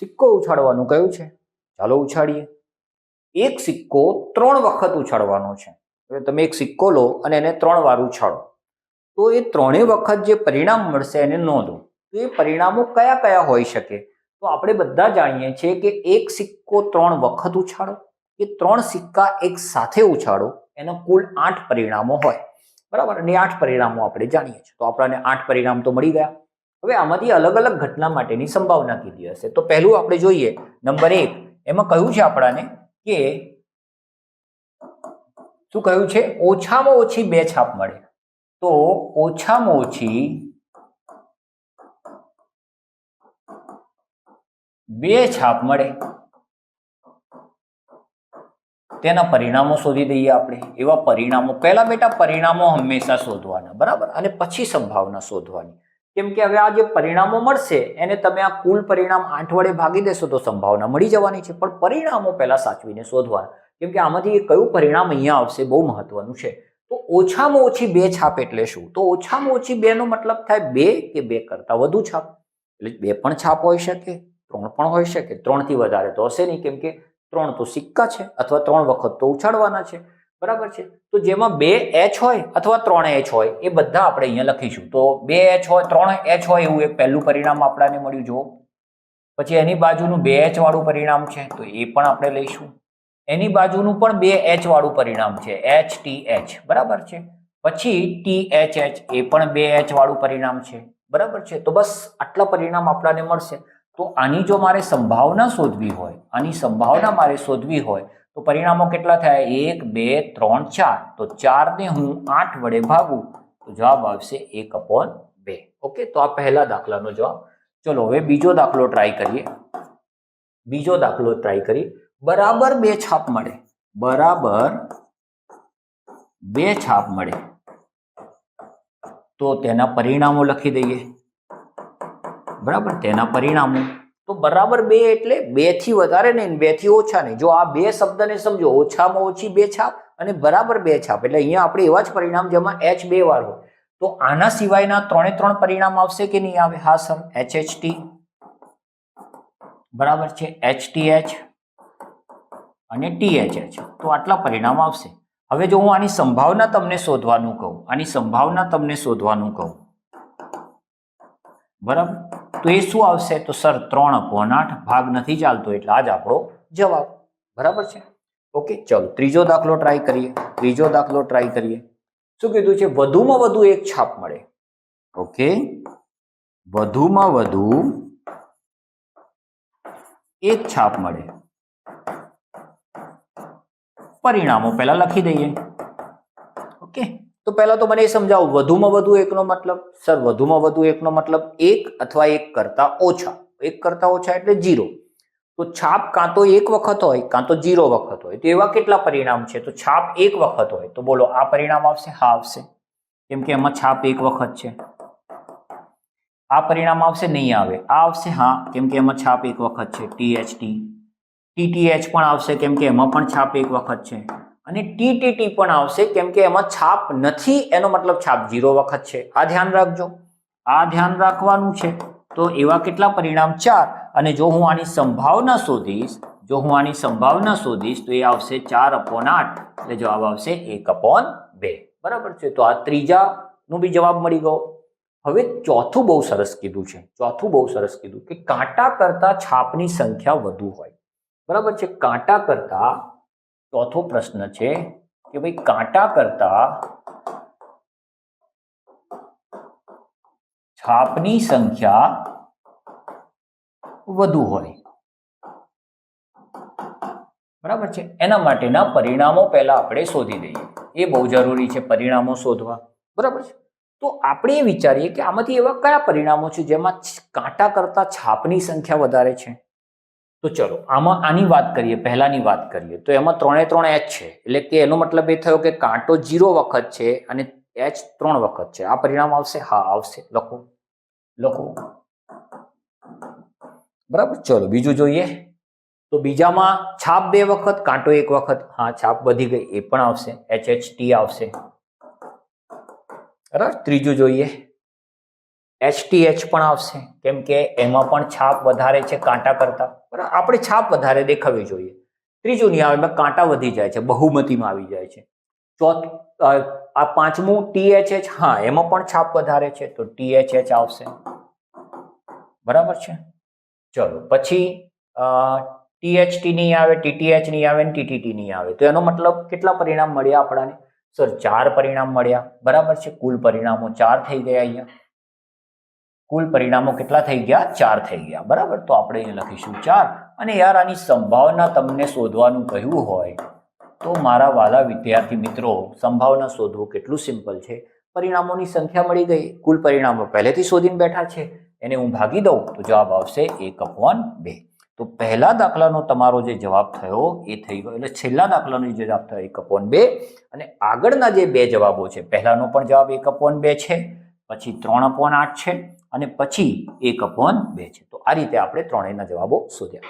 સિક્કો ઉછાળવાનું કયું છે? ચાલો ઉછાળીએ. એક સિક્કો ત્રણ વખત ઉછાળવાનો છે. હવે તમે એક સિક્કો લો અને એને ત્રણ વાર ઉછાળો. તો એ ત્રણેય વખત જે પરિણામ મળશે એને નોંધો. તો એ પરિણામો કયા કયા હોઈ શકે? તો આપણે બધા જાણીએ છીએ કે એક સિક્કો ત્રણ વખત ઉછાળો. કે ત્રણ સિક્કા એક સાથે ઉછાળો. એના કુલ આઠ પરિણામો હોય. બરાબર? અને આઠ પરિણામો આપણે જાણીએ છીએ. તો આપણને આઠ પરિણામ તો મળી ગયા. હવે આમાંથી અલગ અલગ ઘટના માટેની સંભાવના કીધી હશે. તો પહેલું આપણે જોઈએ, નંબર એક, એમાં કહ્યું છે આપણાને કે શું કહ્યું છે? ઓછામાં ઓછી બે છાપ મળે. તો ઓછામાં ઓછી બે છાપ મળે. તેના પરિણામો શોધી દઈએ આપણે. એવા પરિણામો. પહેલા બેટા પરિણામો હંમેશા શોધવાના, બરાબર? અને પછી સંભાવના શોધવાની. કેમ કે હવે આ જે પરિણામો મળશે, એને તમે આ કુલ પરિણામ આઠ વડે ભાગી દેશો તો સંભાવના મળી જવાની છે. પણ પરિણામો પહેલાં સાચવીને શોધવાના કેમ કે આમાંથી કયું પરિણામ અહીંયા આવશે બહુ મહત્વનું છે. તો ઓછામાં ઓછી બે છાપ એટલે શું? તો ઓછામાં ઓછી બેનો મતલબ થાય બે કે બે કરતાં વધુ છાપ. એટલે બે પણ છાપ હોઈ શકે, ત્રણ પણ હોઈ શકે. ત્રણથી વધારે તો હશે નહીં, કેમ કે ત્રણ તો સિક્કા છે, અથવા ત્રણ વખત તો ઉછાળવાના છે. બરાબર છે? તો જેમાં બે એચ હોય અથવા ત્રણ એચ હોય, એ બધા આપણે અહીંયા લખીશું. તો બે એચ હોય, ત્રણ એચ હોય એવું એક પહેલું પરિણામ આપણાને મળ્યું, જુઓ. પછી એની બાજુનું બે એચ વાળું પરિણામ છે, તો એ પણ આપણે લઈશું. એની બાજુનું પણ બે એચ વાળું પરિણામ છે એચ ટી એચ બરાબર છે? પછી ટી એચ એચ એ પણ બે એચ વાળું પરિણામ છે. બરાબર છે? તો બસ આટલા પરિણામ આપણાને મળશે. તો આની જો મારે સંભાવના શોધવી હોય, આની સંભાવના મારે શોધવી હોય તો પરિણામો કેટલા થયા? એક, બે, ત્રણ, ચાર. તો ચારને હું આઠ વડે ભાગું, તો જવાબ આવશે એક અપોન બે. ઓકે? તો આ પહેલા દાખલાનો જવાબ. ચલો, હવે બીજો દાખલો ટ્રાય કરીએ. બીજો દાખલો ટ્રાય કરીએ. બરાબર બે છાપ મળે. બરાબર બે છાપ મળે. તો તેના પરિણામો લખી દઈએ. બરાબર? તેના પરિણામો. તો બરાબર બે એટલે બેથી વધારે નહીં બેથી ઓછા નહીં. જો આ બે શબ્દને સમજો, ઓછામાં ઓછી બે છાપ અને બરાબર બે છાપ. એટલે અહીંયા આપણે એવા જ પરિણામ જેમાં એચ બે વાર હોય. તો આના સિવાયના ત્રણે ત્રણ પરિણામ આવશે કે નહીં આવે? હા, સર. એચ એચ ટી બરાબર છે. એચ ટી એચ અને ટી એચ એચ તો આટલા પરિણામ આવશે. હવે જો હું આની સંભાવના તમને શોધવાનું કહું, આની સંભાવના તમને શોધવાનું કહું બરાબર? તો એ શું આવશે? તો સર, ત્રણ અપોન આઠ, ભાગ નથી ચાલતો એટલે આ જ આપણો જવાબ. બરાબર છે? ઓકે, ચલો, ત્રીજો દાખલો ટ્રાય કરીએ. ત્રીજો દાખલો ટ્રાય કરીએ. શું કીધું છે? વધુમાં વધુ એક છાપ મળે. ઓકે? વધુમાં વધુ એક છાપ મળે. પરિણામો પહેલા લખી દઈએ. પહેલા તો મને એ સમજાવો, વધુમાં વધુ એકનો મતલબ? સર વધુમાં વધુ એકનો મતલબ એક અથવા એક કરતા ઓછા. એક કરતા ઓછા એટલે જીરો તો છાપ કાં તો એક વખત હોય, કાં તો જીરો વખત હોય. તો એવા કેટલા પરિણામ છે? તો છાપ એક વખત હોય. તો બોલો, આ પરિણામ આવશે? હા, આવશે. કેમ કે એમાં છાપ એક વખત છે. આ પરિણામ આવશે? નહીં આવે. આ આવશે? હા. કેમ કે એમાં છાપ એક વખત છે. ટી એચ ટી ટીટીએચ પણ આવશે, કેમ કે એમાં પણ છાપ એક વખત છે. અને ટીટીટી પણ આવશે, કેમ કે એમાં છાપ નથી, એનો મતલબ છાપ જીરો વખત છે. આ ધ્યાન રાખજો. આ ધ્યાન રાખવાનું છે. તો એવા કેટલા પરિણામ? ચાર. અને જો હું આની સંભાવના શોધીશ, જો હું આની સંભાવના શોધીશ, તો એ આવશે ચાર અપોન આઠ. એટલે જવાબ આવશે એક અપોન બે. બરાબર છે? તો આ ત્રીજા નું બી જવાબ મળી ગયો. હવે ચોથું બહુ સરસ કીધું છે. ચોથું બહુ સરસ કીધું કે કાંટા કરતા છાપની સંખ્યા વધુ હોય. બરાબર છે? કાંટા કરતા ચોથો પ્રશ્ન છે કે ભાઈ કાંટા કરતા છાપની સંખ્યા વધુ હોય. બરાબર છે? એના માટેના પરિણામો પહેલા આપણે શોધી દઈએ. એ બહુ જરૂરી છે, પરિણામો શોધવા. બરાબર છે? તો આપણે એ વિચારીએ કે આમાંથી એવા કયા પરિણામો છે જેમાં કાંટા કરતા છાપની સંખ્યા વધારે છે? તો ચલો, આમાં આની વાત કરીએ, પહેલાની વાત કરીએ. તો એમાં ત્રણે ત્રણ એચ છે. એટલે કે એનો મતલબ એ થયો કે કાંટો જીરો વખત છે અને એચ ત્રણ વખત છે. આ પરિણામ આવશે? હા, આવશે. લખો. લખો. બરાબર? ચલો, બીજું જોઈએ. તો બીજામાં છાપ બે વખત, કાંટો એક વખત. હા, છાપ વધી ગઈ. એ પણ આવશે. એચ એચ ટી આવશે. બરાબર? ત્રીજું જોઈએ. એચટીએચ પણ આવશે. કેમ કે એમાં પણ છાપ વધારે છે કાંટા કરતા. પણ આપણે છાપ વધારે દેખાવી જોઈએ. ત્રીજું એમાં કાંટા વધી જાય છે, બહુમતીમાં આવી જાય છે. ચોથ આ પાંચમું ટીએચએચ હા, એમાં પણ છાપ વધારે છે, તો ટીએચએચ આવશે. બરાબર છે? ચલો, પછી ટીએચટી નહીં આવે ટીટીએચ નહીં આવે ને ટીટીટી નહીં આવે. તો એનો મતલબ કેટલા પરિણામ મળ્યા આપણાને? સર, ચાર પરિણામ મળ્યા. બરાબર છે? કુલ પરિણામો ચાર થઈ ગયા અહીંયા. કુલ પરિણામો કેટલા થઈ ગયા? ચાર થઈ ગયા. બરાબર? તો આપણે અહીંયા લખીશું ચાર. અને યાર, આની સંભાવના તમને શોધવાનું કહ્યું હોય તો મારા વાલા વિદ્યાર્થી મિત્રો, સંભાવના શોધવું કેટલું સિમ્પલ છે? પરિણામોની સંખ્યા મળી ગઈ. કુલ પરિણામો પહેલેથી શોધીને બેઠા છે. એને હું ભાગી દઉં તો જવાબ આવશે એક અપવાન બે. તો પહેલા દાખલાનો તમારો જે જવાબ થયો એ થઈ ગયો. એટલે છેલ્લા દાખલાનો જે જવાબ થયો એક અપોન બે. અને આગળના જે બે જવાબો છે, પહેલાનો પણ જવાબ એક અપોન બે છે. પછી ત્રણ અપોન આઠ છે અને પછી એક અપોન બે છે. તો આ રીતે આપણે ત્રણેયના જવાબો શોધ્યા.